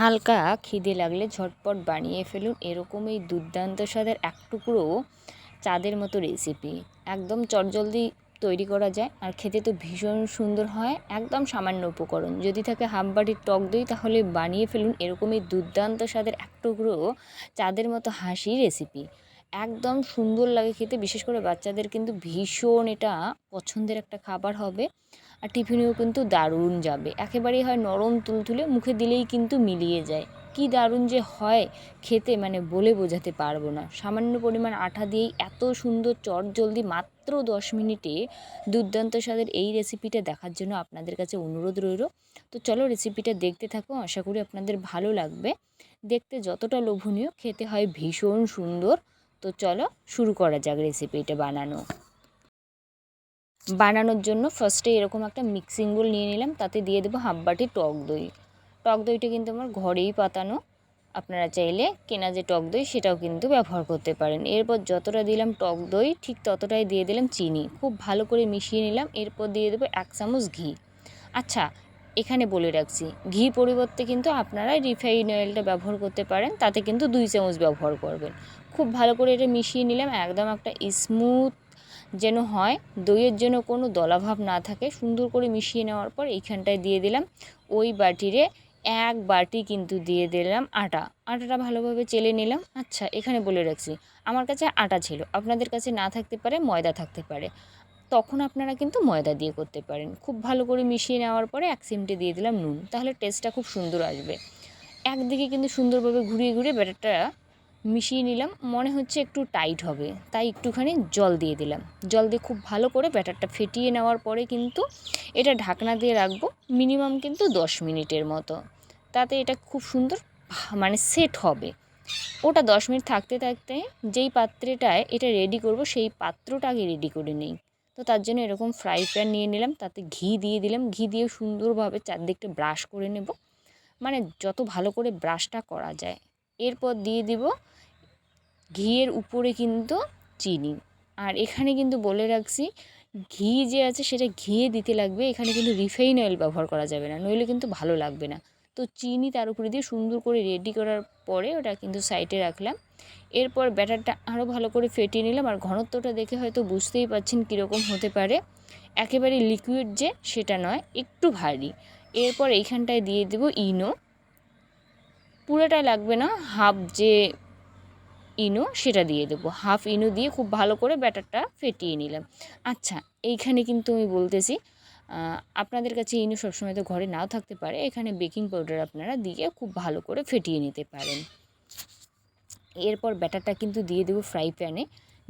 হালকা খিদে লাগলে ঝটপট বানিয়ে ফেলুন। এরকম এই দুর্দান্ত স্বাদের এক টুকরো চাঁদের মতো রেসিপি একদম চটজলদি তৈরি করা যায়। আর খেতে তো ভীষণ সুন্দর হয়। একদম সামান্য উপকরণ। যদি থাকে হাফ বাটির টক দই, তাহলে বানিয়ে ফেলুন এরকমই দুর্দান্ত স্বাদের এক টুকরো চাঁদের মতো হাসি রেসিপি একদম সুন্দর লাগে খেতে। বিশেষ করে বাচ্চাদের কিন্তু ভীষণ এটা পছন্দের একটা খাবার হবে। আর টিফিনেও কিন্তু দারুণ যাবে। একেবারেই হয় নরম তুলতুলে, মুখে দিলেই কিন্তু মিলিয়ে যায়। কি দারুণ যে হয় খেতে মানে বলে বোঝাতে পারব না। সামান্য পরিমাণ আঠা দিয়েই এত সুন্দর চট জলদি মাত্র দশ মিনিটে দুর্দান্ত স্বাদের এই রেসিপিটা দেখার জন্য আপনাদের কাছে অনুরোধ রইল। তো চলো রেসিপিটা দেখতে থাকো, আশা করি আপনাদের ভালো লাগবে। দেখতে যতটা লোভনীয়, খেতে হয় ভীষণ সুন্দর। তো চলো শুরু করা যাক রেসিপিটা বানানো। বানানোর জন্য ফার্স্টে এরকম একটা মিক্সিং বোল নিয়ে নিলাম, তাতে দিয়ে দেবো হাফ বাটি টক দই। টক দইটা কিন্তু আমার ঘরেই পাতানো। আপনারা চাইলে কেনা যে টক দই, সেটাও কিন্তু ব্যবহার করতে পারেন। এরপর যতটা দিলাম টক দই, ঠিক ততটাই দিয়ে দিলাম চিনি। খুব ভালো করে মিশিয়ে নিলাম, এরপর দিয়ে দেবো এক চামচ ঘি। আচ্ছা এখানে বলে রাখছি, ঘি পরিবর্তে কিন্তু আপনারা রিফাইন অয়েলটা ব্যবহার করতে পারেন, তাতে কিন্তু দুই চামচ ব্যবহার করবেন। খুব ভালো করে এটা মিশিয়ে নিলাম, একদম একটা স্মুথ যেন হয়, দইয়ের জন্য কোনো দলাভাব না থাকে, সুন্দর করে মিশিয়ে নেওয়ার পর এইখানটায় দিয়ে দিলাম। ওই বাটিরে এক বাটি কিন্তু দিয়ে দিলাম আটা। আটাটা ভালোভাবে চেলে নিলাম। আচ্ছা এখানে বলে রাখছি, আমার কাছে আটা ছিল, আপনাদের কাছে না থাকতে পারে, ময়দা থাকতে পারে। তখন আপনারা কিন্তু ময়দা দিয়ে করতে পারেন। খুব ভালো করে মিশিয়ে নেওয়ার পরে এক সিমটে দিয়ে দিলাম নুন, তাহলে টেস্টটা খুব সুন্দর আসবে। একদিকে কিন্তু সুন্দরভাবে ঘুরিয়ে ঘুরিয়ে ব্যাটারটা মিশিয়ে নিলাম। মনে হচ্ছে একটু টাইট হবে। তাই একটুখানি জল দিয়ে দিলাম। জল দিয়ে খুব ভালো করে ব্যাটারটা ফেটিয়ে নেওয়ার পরে কিন্তু এটা ঢাকনা দিয়ে রাখব মিনিমাম কিন্তু দশ মিনিটের মতো। তাতে এটা খুব সুন্দর মানে সেট হবে। ওটা দশ মিনিট থাকতে থাকতে যেই পাত্রেটায় এটা রেডি করব, সেই পাত্রটা আগে রেডি করে নিই। তো তার জন্য এরকম ফ্রাই প্যান নিয়ে নিলাম, তাতে ঘি দিয়ে দিলাম। ঘি দিয়ে সুন্দরভাবে চারদিকটা ব্রাশ করে নেব। মানে যত ভালো করে ব্রাশটা করা যায়। এরপর দিয়ে দিব ঘিয়ের উপরে কিন্তু চিনি। আর এখানে কিন্তু বলে রাখছি, ঘি যে আছে সেটা ঘিয়ে দিতে লাগবে, এখানে কিন্তু রিফাইন অয়েল ব্যবহার করা যাবে না, নইলে কিন্তু ভালো লাগবে না। তো চিনি তার উপরে দিয়ে সুন্দর করে রেডি করার পরে ওটা কিন্তু সাইডে রাখলাম। এরপর ব্যাটারটা আরও ভালো করে ফেটিয়ে নিলাম, আর ঘনত্বটা দেখে হয়তো বুঝতেই পাচ্ছেন কীরকম হতে পারে। একেবারে লিকুইড যে, সেটা নয়, একটু ভারী। এরপর এইখানটায় দিয়ে দেবো ইনো। পুরোটা লাগবে না হাফ যে ইনো সেটা দিয়ে দেবো। হাফ ইনো দিয়ে খুব ভালো করে ব্যাটারটা ফেটিয়ে নিলাম। আচ্ছা এইখানে কিন্তু আমি বলতেছি আপনাদের কাছে ইনো সবসময় তো ঘরে নাও থাকতে পারে, এখানে বেকিং পাউডার আপনারা দিয়ে খুব ভালো করে ফেটিয়ে নিতে পারেন। এরপর ব্যাটারটা কিন্তু দিয়ে দেবো ফ্রাই প্যানে,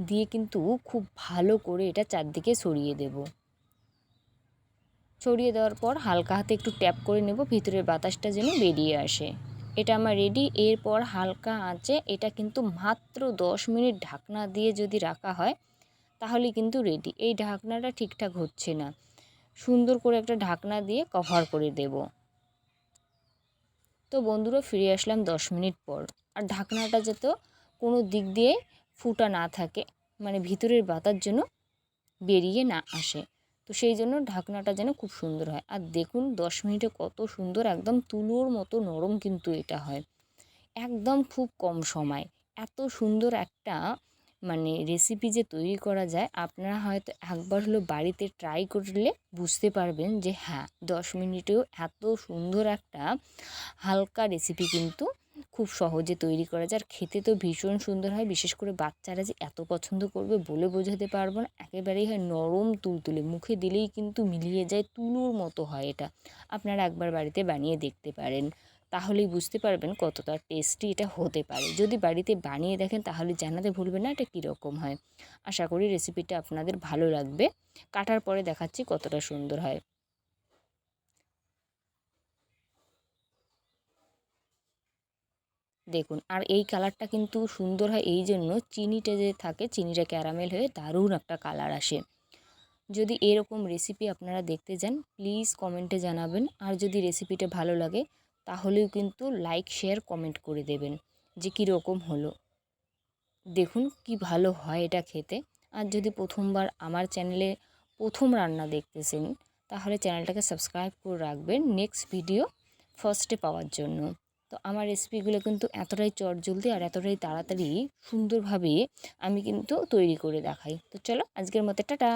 দিয়ে কিন্তু খুব ভালো করে এটা চারদিকে সরিয়ে দেব। ছড়িয়ে দেওয়ার পর হালকা হাতে একটু ট্যাপ করে নেব, ভিতরের বাতাসটা যেন বেরিয়ে আসে। এটা আমার রেডি এরপর হালকা আঁচে এটা কিন্তু মাত্র দশ মিনিট ঢাকনা দিয়ে যদি রাখা হয়, তাহলে কিন্তু রেডি এই ঢাকনাটা ঠিকঠাক হচ্ছে না। সুন্দর করে একটা ঢাকনা দিয়ে কভার করে দেব। তো বন্ধুরা, ফিরে আসলাম দশ মিনিট পর। আর ঢাকনাটা যাতে কোনো দিক দিয়ে ফুটা না থাকে মানে ভিতরের বাতার জন্য বেরিয়ে না আসে। তো সেই জন্য ঢাকনাটা যেন খুব সুন্দর হয়। আর দেখুন, দশ মিনিটে কত সুন্দর, একদম তুলোর মতো নরম কিন্তু এটা হয়। একদম খুব কম সময়। এত সুন্দর একটা মানে রেসিপি যে তৈরি করা যায়, আপনারা হয়তো একবার হলো বাড়িতে ট্রাই করলে বুঝতে পারবেন যে হ্যাঁ দশ মিনিটেও এত সুন্দর একটা হালকা রেসিপি কিন্তু খুব সহজে তৈরি করা যায়। আর খেতে তো ভীষণ সুন্দর হয়। বিশেষ করে বাচ্চারা যে এত পছন্দ করবে বলে বোঝাতে পারব না। একেবারেই হয় নরম তুলতুলে। মুখে দিলেই কিন্তু মিলিয়ে যায়, তুলোর মতো হয় এটা। আপনারা একবার বাড়িতে বানিয়ে দেখতে পারেন। তাহলেই বুঝতে পারবেন কতটা টেস্টি এটা হতে পারে। যদি বাড়িতে বানিয়ে দেখেন তাহলে জানাতে ভুলবেন না এটা কীরকম হয়। আশা করি রেসিপিটা আপনাদের ভালো লাগবে। কাটার পরে দেখাচ্ছি কতটা সুন্দর হয়। দেখুন, আর এই কালারটা কিন্তু সুন্দর হয় এই জন্য চিনিটা যে থাকে, চিনিটা ক্যারামেল হয়ে দারুণ একটা কালার আসে। যদি এরকম রেসিপি আপনারা দেখতে যান প্লিজ কমেন্টে জানাবেন। আর যদি রেসিপিটা ভালো লাগে, তাহলেও কিন্তু লাইক শেয়ার কমেন্ট করে দেবেন যে কীরকম হলো। দেখুন কি ভালো হয় এটা খেতে। আর যদি প্রথমবার আমার চ্যানেলে প্রথম রান্না দেখতেছেন, তাহলে চ্যানেলটাকে সাবস্ক্রাইব করে রাখবেন নেক্সট ভিডিও ফার্স্টে পাওয়ার জন্য। তো আমার রেসিপিগুলো কিন্তু এতটাই চটজলদি আর এতটাই তাড়াতাড়ি সুন্দরভাবে আমি কিন্তু তৈরি করে দেখাই। তো চলো আজকের মতো টাটা।